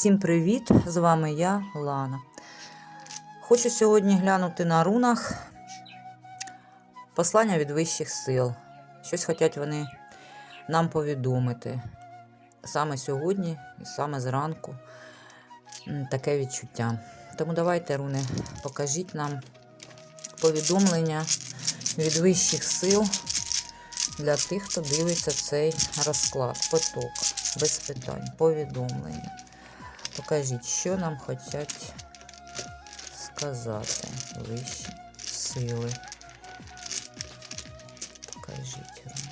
Всім привіт! З вами я, Лана. Хочу сьогодні глянути на рунах послання від вищих сил. Щось хочуть вони нам повідомити. Саме сьогодні і саме зранку таке відчуття. Тому давайте, руни, покажіть нам повідомлення від вищих сил для тих, хто дивиться цей розклад. Поток, без питань, повідомлення. Покажіть, що нам хочуть сказати вищі сили. Покажіть.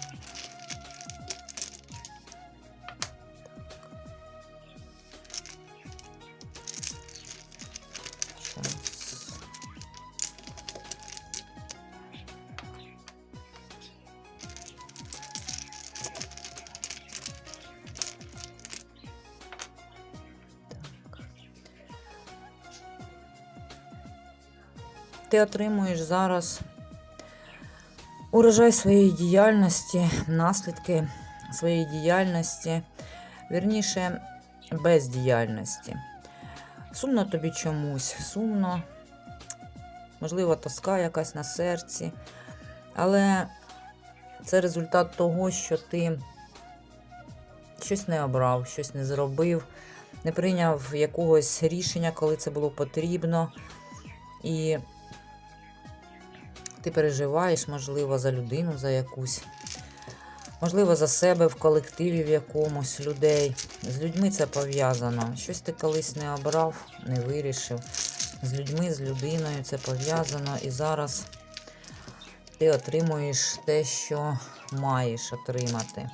Ти отримуєш зараз урожай своєї діяльності, наслідки своєї діяльності, вірніше, бездіяльності. Сумно тобі чомусь, сумно, можливо, тоска якась на серці, але це результат того, що ти щось не обрав, щось не зробив, не прийняв якогось рішення, коли це було потрібно. І ти переживаєш, можливо, за людину, за якусь, можливо, за себе в колективі в якомусь людей. З людьми це пов'язано. Щось ти колись не обрав, не вирішив. З людьми, з людиною це пов'язано. І зараз ти отримуєш те, що маєш отримати.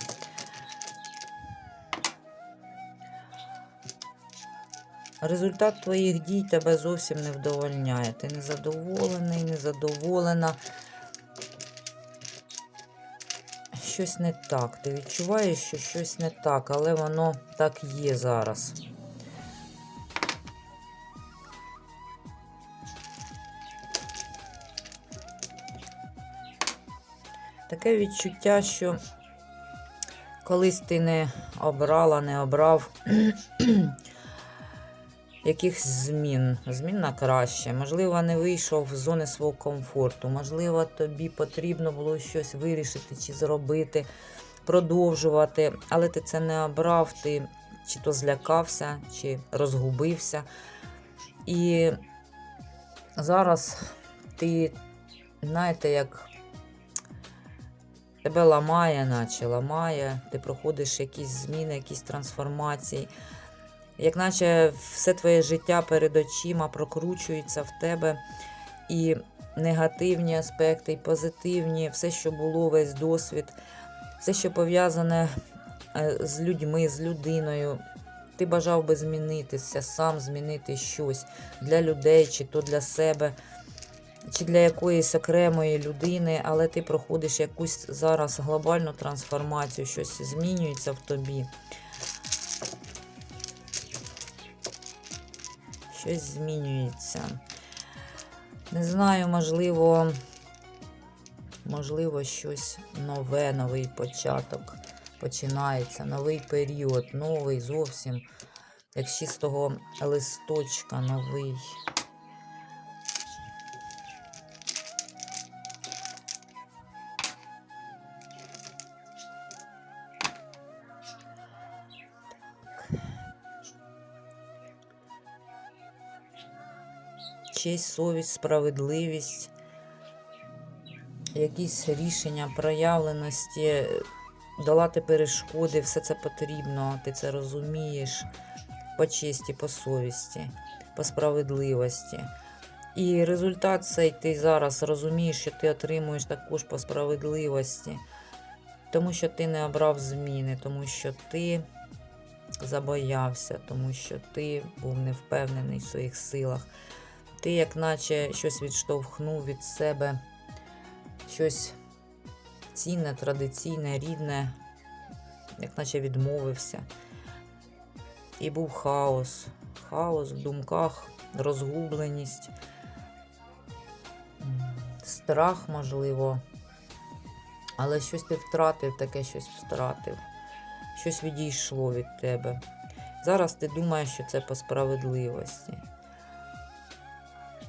Результат твоїх дій тебе зовсім не вдовольняє. Ти незадоволений, незадоволена. Щось не так. Ти відчуваєш, що щось не так, але воно так є зараз. Таке відчуття, що колись ти не обрала, не обрав якихось змін, змін на краще. Можливо, не вийшов з зони свого комфорту. Можливо, тобі потрібно було щось вирішити чи зробити, продовжувати, але ти це не обрав, ти чи то злякався, чи розгубився. І зараз ти, знаєте, як тебе ламає, наче ламає, ти проходиш якісь зміни, якісь трансформації як наче все твоє життя перед очима прокручується в тебе, і негативні аспекти, і позитивні, все, що було, весь досвід, все, що пов'язане е, з людьми, з людиною. Ти бажав би змінитися, сам змінити щось для людей, чи то для себе, чи для якоїсь окремої людини, але ти проходиш якусь зараз глобальну трансформацію, щось змінюється в тобі. Щось змінюється. Не знаю, можливо, можливо, щось нове, новий початок починається, новий період, новий зовсім, як з чистого листочка, новий. Честь, совість, справедливість, якісь рішення проявленості, долати перешкоди, все це потрібно, ти це розумієш по честі, по совісті, по справедливості. І результат цей ти зараз розумієш, що ти отримуєш також по справедливості, тому що ти не обрав зміни, тому що ти забоявся, тому що ти був невпевнений в своїх силах. Ти, як наче щось відштовхнув від себе, щось цінне, традиційне, рідне, як наче відмовився. І був хаос, хаос в думках, розгубленість, страх, можливо. Але щось ти втратив, таке щось втратив, щось відійшло від тебе. Зараз ти думаєш, що це по справедливості.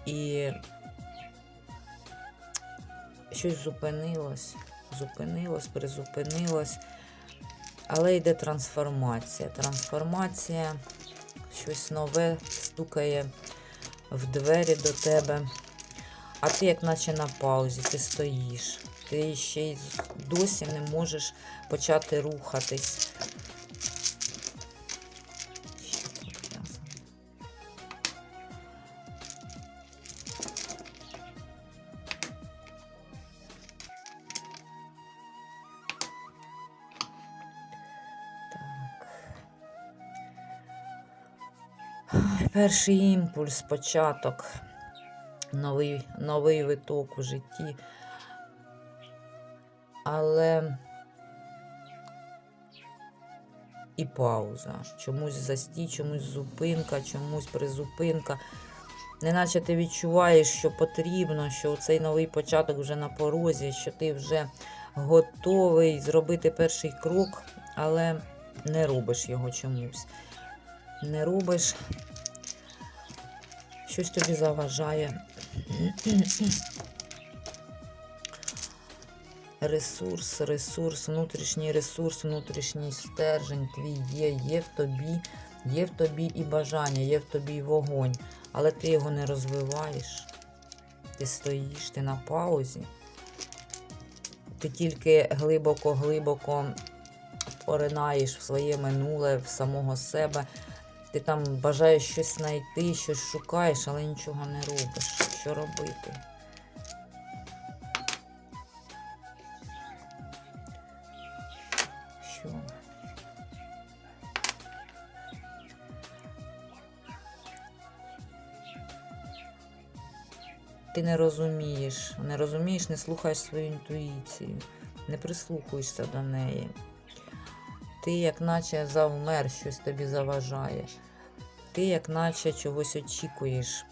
І щось зупинилось, зупинилось, призупинилось. Але йде трансформація. Трансформація, щось нове стукає в двері до тебе. А ти, як наче на паузі, ти стоїш. Ти ще й досі не можеш почати рухатись. Перший імпульс, початок, новий, новий виток в житті. Але і пауза. Чомусь застій, чомусь зупинка, чомусь призупинка. Неначе ти відчуваєш, що потрібно, що цей новий початок вже на порозі, що ти вже готовий зробити перший крок, але не робиш його чомусь. Не робиш, щось тобі заважає. Ресурс, ресурс, внутрішній ресурс, внутрішній стержень твій є, є в тобі, є в тобі і бажання, є в тобі і вогонь, але ти його не розвиваєш. Ти стоїш, ти на паузі. Ти тільки глибоко-глибоко поринаєш в своє минуле, в самого себе. Ти там бажаєш щось знайти, щось шукаєш, але нічого не робиш. Що робити? Що? Ти не розумієш, не розумієш, не слухаєш свою інтуїцію, не прислухаєшся до неї. Ти, як наче завмер, щось тобі заважає. Ти, як наче чогось очікуєш.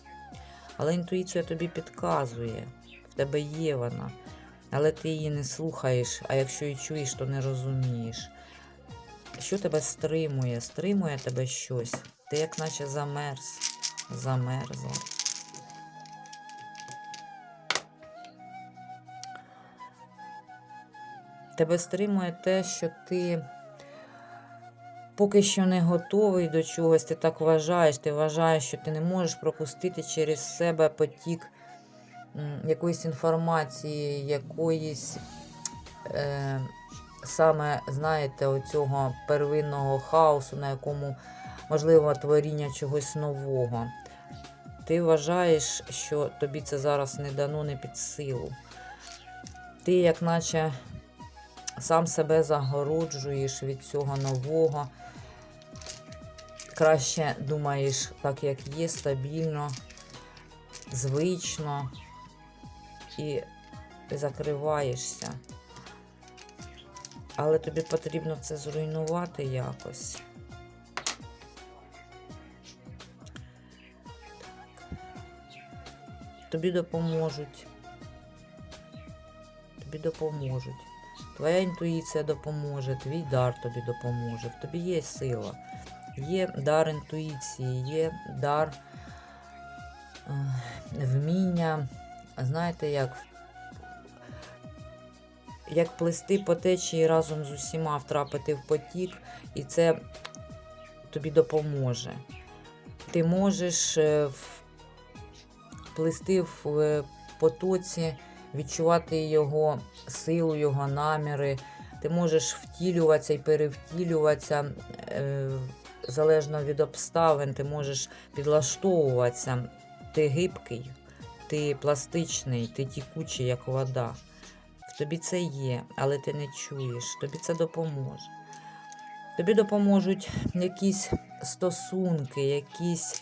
Але інтуїція тобі підказує, в тебе є вона. Але ти її не слухаєш, а якщо і чуєш, то не розумієш. Що тебе стримує? Стримує тебе щось. Ти як наче замерз, замерзла. Тебе стримує те, що ти поки що не готовий до чогось, ти так вважаєш, ти вважаєш, що ти не можеш пропустити через себе потік якоїсь інформації, якоїсь е, саме, знаєте, оцього первинного хаосу, на якому можливо творіння чогось нового. Ти вважаєш, що тобі це зараз не дано не під силу. Ти, як наче сам себе загороджуєш від цього нового. Краще думаєш так, як є, стабільно, звично і закриваєшся. Але тобі потрібно це зруйнувати якось. Тобі допоможуть. Тобі допоможуть. Твоя інтуїція допоможе, твій дар тобі допоможе. В тобі є сила. Є дар інтуїції, є дар е, вміння, знаєте, як, як плести по течії разом з усіма, втрапити в потік, і це тобі допоможе. Ти можеш плести в е, потоці, відчувати його силу, його наміри. Ти можеш втілюватися і перевтілюватися е, залежно від обставин, ти можеш підлаштовуватися. Ти гибкий, ти пластичний, ти тікучий, як вода. В тобі це є, але ти не чуєш. Тобі це допоможе. Тобі допоможуть якісь стосунки, якісь.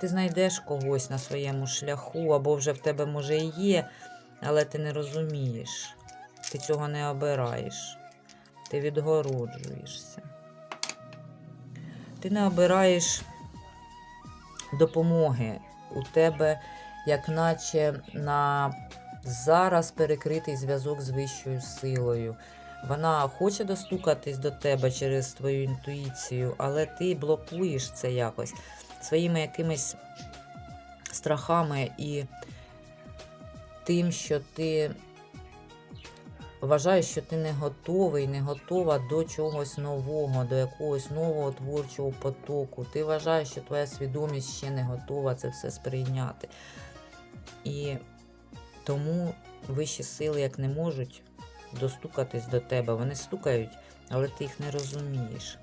Ти знайдеш когось на своєму шляху, або вже в тебе може і є, але ти не розумієш. Ти цього не обираєш. Ти відгороджуєшся. Ти не обираєш допомоги. У тебе, як наче на зараз перекритий зв'язок з вищою силою. Вона хоче достукатись до тебе через твою інтуїцію, але ти блокуєш це якось своїми якимись страхами і тим, що ти вважаєш, що ти не готовий, не готова до чогось нового, до якогось нового творчого потоку. Ти вважаєш, що твоя свідомість ще не готова це все сприйняти. І тому вищі сили як не можуть достукатись до тебе. Вони стукають, але ти їх не розумієш.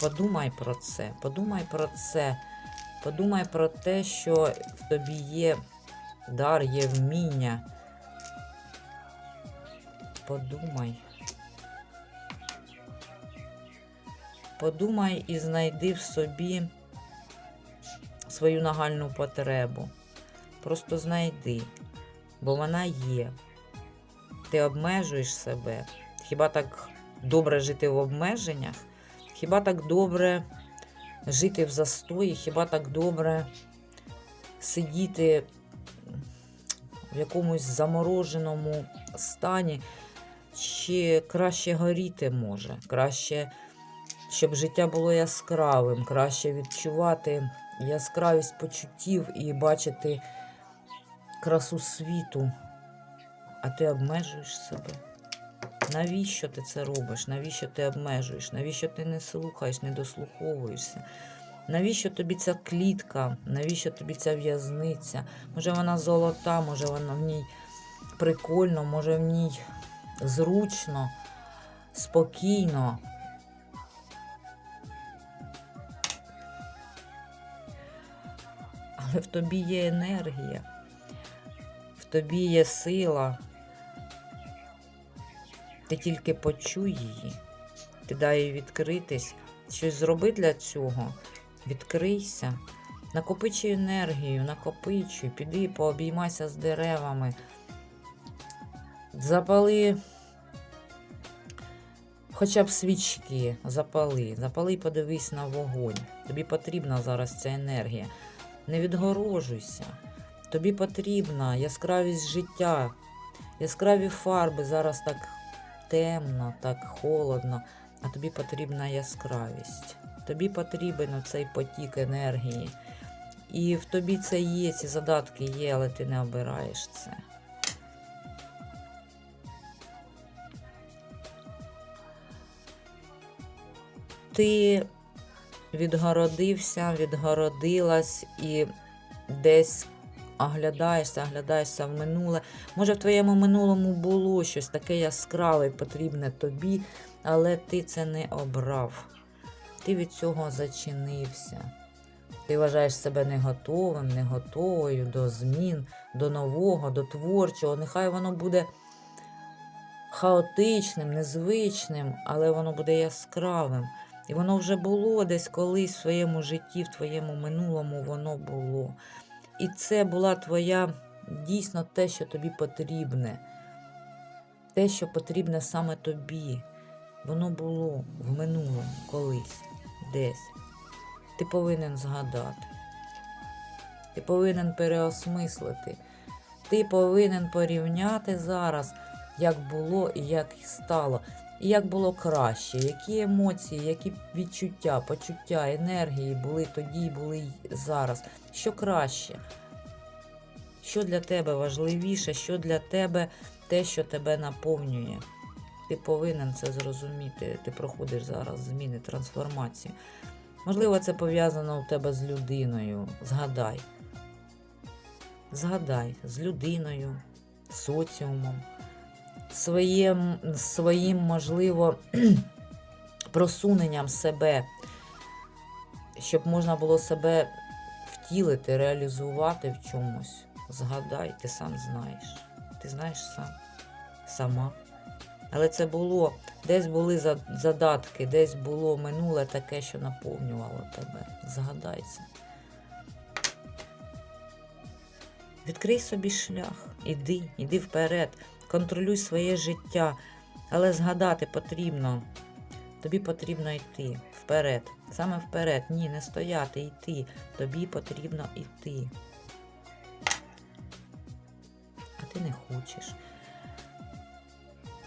Подумай про це, подумай про це, подумай про те, що в тобі є дар, є вміння. Подумай. Подумай і знайди в собі свою нагальну потребу. Просто знайди, бо вона є. Ти обмежуєш себе. Хіба так добре жити в обмеженнях? Хіба так добре жити в застої? Хіба так добре сидіти в якомусь замороженому стані? Чи краще горіти може? Краще, щоб життя було яскравим, краще відчувати яскравість почуттів і бачити красу світу, а ти обмежуєш себе. Навіщо ти це робиш? Навіщо ти обмежуєш? Навіщо ти не слухаєш, не дослуховуєшся? Навіщо тобі ця клітка? Навіщо тобі ця в'язниця? Може вона золота, може вона в ній прикольно, може в ній зручно, спокійно. Але в тобі є енергія, в тобі є сила. Ти тільки почуй її, ти дай їй відкритись, щось зроби для цього, відкрийся, накопичуй енергію, накопичуй, піди пообіймайся з деревами, запали хоча б свічки, запали, запали і подивись на вогонь. Тобі потрібна зараз ця енергія. Не відгорожуйся. Тобі потрібна яскравість життя, яскраві фарби зараз так темно, так холодно, а тобі потрібна яскравість. Тобі потрібен цей потік енергії. І в тобі це є, ці задатки є, але ти не обираєш це. Ти відгородився, відгородилась і десь оглядаєшся, оглядаєшся в минуле. Може, в твоєму минулому було щось таке яскраве, потрібне тобі, але ти це не обрав. Ти від цього зачинився. Ти вважаєш себе не готовим, не готовою до змін, до нового, до творчого. Нехай воно буде хаотичним, незвичним, але воно буде яскравим. І воно вже було десь колись в своєму житті, в твоєму минулому воно було. І це була твоя дійсно те, що тобі потрібне. Те, що потрібне саме тобі. Воно було в минулому колись, десь. Ти повинен згадати. Ти повинен переосмислити. Ти повинен порівняти зараз, як було і як стало. І як було краще, які емоції, які відчуття, почуття, енергії були тоді, були й зараз. Що краще? Що для тебе важливіше, що для тебе те, що тебе наповнює? Ти повинен це зрозуміти. Ти проходиш зараз зміни, трансформацію. Можливо, це пов'язано у тебе з людиною. Згадай. Згадай з людиною, соціумом своїм, своїм можливо, просуненням себе, щоб можна було себе втілити, реалізувати в чомусь. Згадай, ти сам знаєш. Ти знаєш сам, сама. Але це було, десь були задатки, десь було минуле таке, що наповнювало тебе. Згадай це. Відкрий собі шлях, іди, іди вперед контролюй своє життя. Але згадати потрібно. Тобі потрібно йти вперед. Саме вперед. Ні, не стояти, йти. Тобі потрібно йти. А ти не хочеш.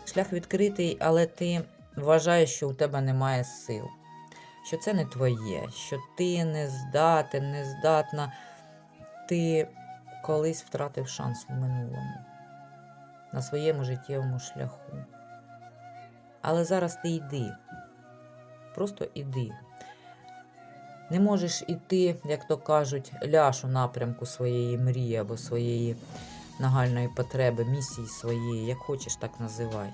Шлях відкритий, але ти вважаєш, що у тебе немає сил, що це не твоє, що ти не здатен, не здатна. Ти колись втратив шанс в минулому, на своєму життєвому шляху. Але зараз ти йди. Просто іди. Не можеш іти, як то кажуть, ляж у напрямку своєї мрії або своєї нагальної потреби, місії своєї, як хочеш, так називай.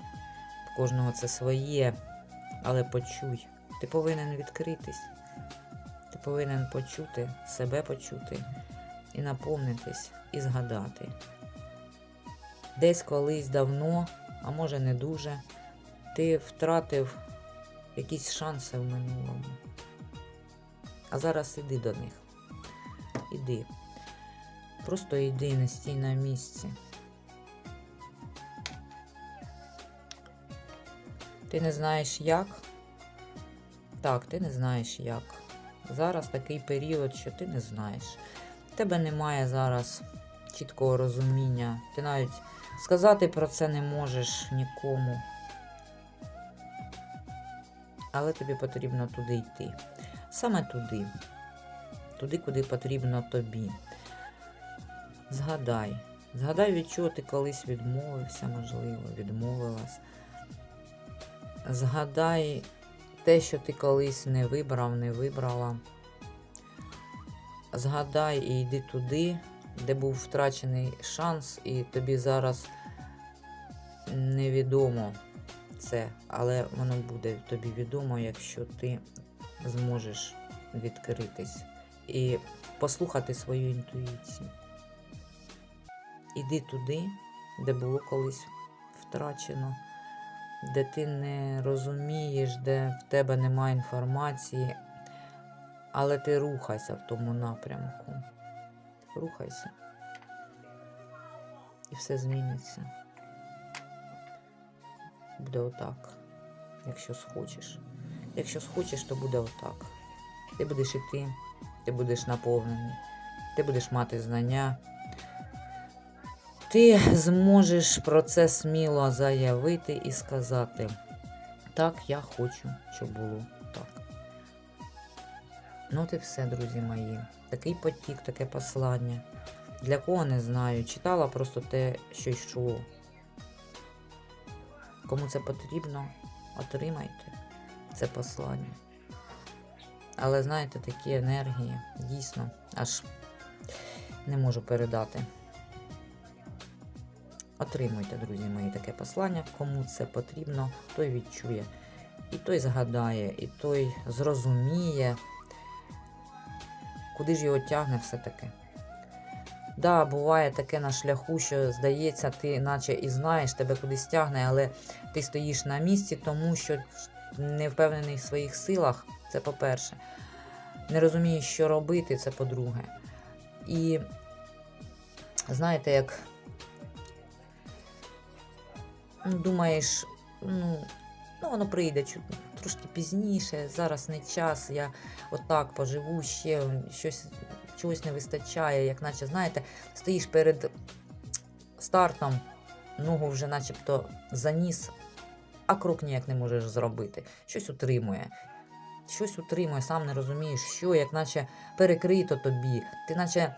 В кожного це своє, але почуй. Ти повинен відкритись. Ти повинен почути, себе почути і наповнитись, і згадати. Десь колись давно, а може не дуже, ти втратив якісь шанси в минулому. А зараз іди до них. Іди. Просто йди, не стій на місці. Ти не знаєш як? Так, ти не знаєш як. Зараз такий період, що ти не знаєш. В тебе немає зараз чіткого розуміння. Ти навіть сказати про це не можеш нікому. Але тобі потрібно туди йти. Саме туди. Туди, куди потрібно тобі. Згадай. Згадай, від чого ти колись відмовився, можливо, відмовилась. Згадай те, що ти колись не вибрав, не вибрала. Згадай і йди туди, де був втрачений шанс, і тобі зараз невідомо це, але воно буде тобі відомо, якщо ти зможеш відкритись і послухати свою інтуїцію. Іди туди, де було колись втрачено, де ти не розумієш, де в тебе немає інформації, але ти рухайся в тому напрямку. Рухайся. І все зміниться. Буде отак, якщо схочеш. Якщо схочеш, то буде отак. Ти будеш іти, ти будеш наповнений, ти будеш мати знання. Ти зможеш про це сміло заявити і сказати: так, я хочу, щоб було. Ну, от і все, друзі мої. Такий потік, таке послання. Для кого не знаю. Читала просто те, що йшло. Кому це потрібно, отримайте це послання. Але знаєте, такі енергії дійсно аж не можу передати. Отримуйте, друзі мої, таке послання. Кому це потрібно, той відчує. І той згадає, і той зрозуміє, куди ж його тягне все-таки. Да, буває таке на шляху, що здається, ти наче і знаєш, тебе кудись тягне, але ти стоїш на місці, тому що не впевнений в своїх силах, це по-перше. Не розумієш, що робити, це по-друге. І знаєте, як ну, думаєш, ну, ну воно прийде чу- трошки пізніше, зараз не час, я отак поживу ще, щось, чогось не вистачає, як наче, знаєте, стоїш перед стартом, ногу вже начебто заніс, а крок ніяк не можеш зробити. Щось утримує. Щось утримує, сам не розумієш, що, як наче перекрито тобі. Ти наче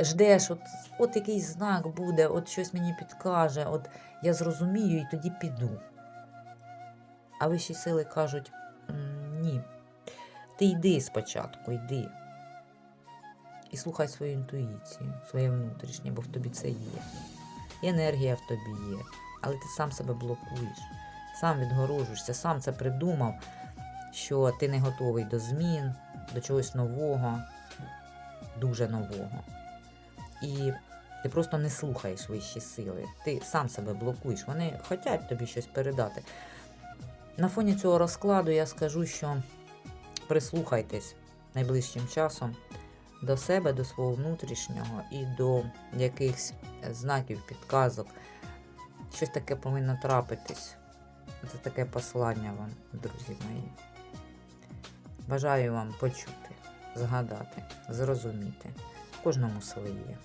ждеш, от, от якийсь знак буде, от щось мені підкаже, от я зрозумію і тоді піду. А вищі сили кажуть: ні, ти йди спочатку, йди. І слухай свою інтуїцію, своє внутрішнє, бо в тобі це є. І енергія в тобі є. Але ти сам себе блокуєш, сам відгорожуєшся, сам це придумав, що ти не готовий до змін, до чогось нового, дуже нового. І ти просто не слухаєш вищі сили. Ти сам себе блокуєш. Вони хочуть тобі щось передати. На фоні цього розкладу я скажу, що прислухайтесь найближчим часом до себе, до свого внутрішнього і до якихось знаків, підказок. Щось таке повинно трапитись. Це таке послання вам, друзі мої. Бажаю вам почути, згадати, зрозуміти. Кожному своє.